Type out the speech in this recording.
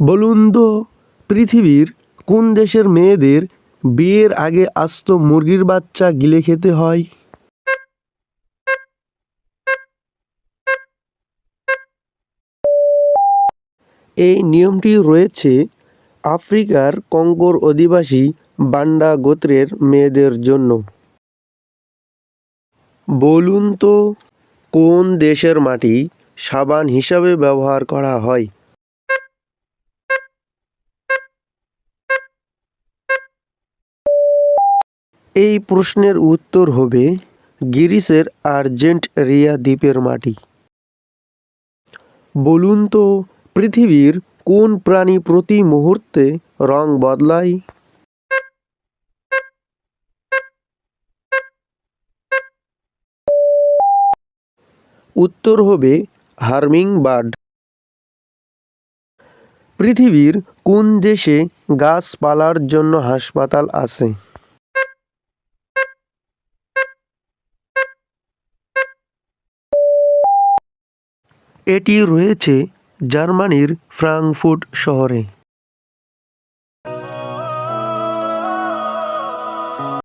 বলুন তো, পৃথিবীর কোন দেশের মেয়েদের বিয়ের আগে আস্ত মুরগির বাচ্চা গিলে খেতে হয়? এই নিয়মটি রয়েছে আফ্রিকার কঙ্গোর অধিবাসী বান্ডা গোত্রের মেয়েদের জন্য। বলুন তো, কোন দেশের মাটি সাবান হিসাবে ব্যবহার করা হয়? এই প্রশ্নের উত্তর হবে গিরিসের আর্জেন্ট রিয়া দ্বীপের মাটি। বলুন তো, পৃথিবীর কোন প্রাণী প্রতি মুহূর্তে রং বদলায়? উত্তর হবে হার্মিং বার্ড। পৃথিবীর কোন দেশে গাছপালার জন্য হাসপাতাল আছে? এটি রয়েছে জার্মানির ফ্রাঙ্কফুর্ট শহরে।